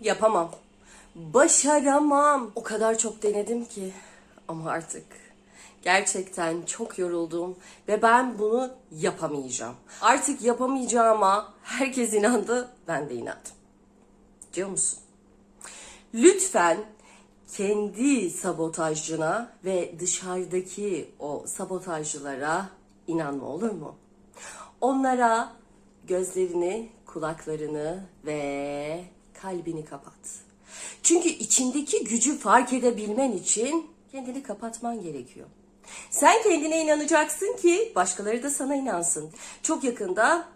Yapamam. Başaramam. O kadar çok denedim ki ama artık gerçekten çok yoruldum ve ben bunu yapamayacağım. Artık yapamayacağıma herkes inandı, ben de inandım. Diyor musun? Lütfen kendi sabotajcına ve dışarıdaki o sabotajcılara inanma olur mu? Onlara gözlerini, kulaklarını ve kalbini kapat. Çünkü içindeki gücü fark edebilmen için kendini kapatman gerekiyor. Sen kendine inanacaksın ki başkaları da sana inansın. Çok yakında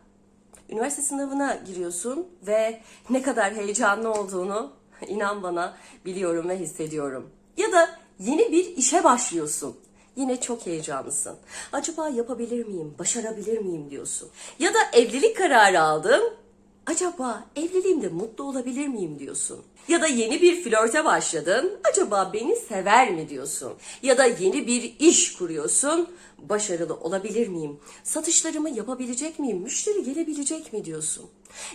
üniversite sınavına giriyorsun ve ne kadar heyecanlı olduğunu inan bana biliyorum ve hissediyorum. Ya da yeni bir işe başlıyorsun. Yine çok heyecanlısın. Acaba yapabilir miyim, başarabilir miyim diyorsun. Ya da evlilik kararı aldın. Acaba evliliğimde mutlu olabilir miyim diyorsun. Ya da yeni bir flörte başladın. Acaba beni sever mi diyorsun. Ya da yeni bir iş kuruyorsun. Başarılı olabilir miyim? Satışlarımı yapabilecek miyim? Müşteri gelebilecek mi diyorsun.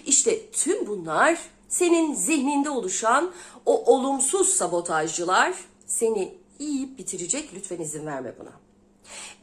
İşte tüm bunlar senin zihninde oluşan o olumsuz sabotajcılar seni yiyip bitirecek. Lütfen izin verme buna.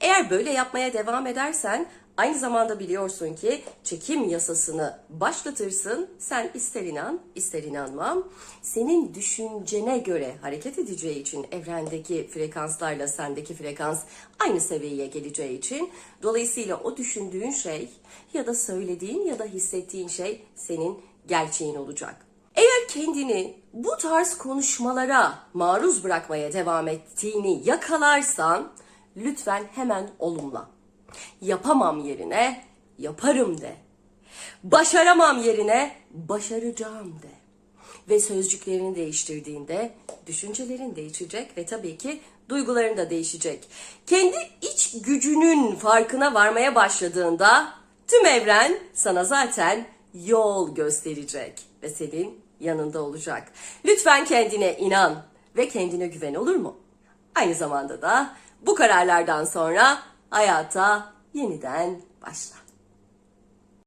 Eğer böyle yapmaya devam edersen aynı zamanda biliyorsun ki çekim yasasını başlatırsın. Sen ister inan ister inanmam. Senin düşüncene göre hareket edeceği için evrendeki frekanslarla sendeki frekans aynı seviyeye geleceği için dolayısıyla o düşündüğün şey ya da söylediğin ya da hissettiğin şey senin gerçeğin olacak. Eğer kendini bu tarz konuşmalara maruz bırakmaya devam ettiğini yakalarsan lütfen hemen olumla. Yapamam yerine yaparım de. Başaramam yerine başaracağım de. Ve sözcüklerini değiştirdiğinde düşüncelerin değişecek ve tabii ki duyguların da değişecek. Kendi iç gücünün farkına varmaya başladığında tüm evren sana zaten yol gösterecek ve senin yanında olacak. Lütfen kendine inan ve kendine güven olur mu? Aynı zamanda da bu kararlardan sonra hayata yeniden başla.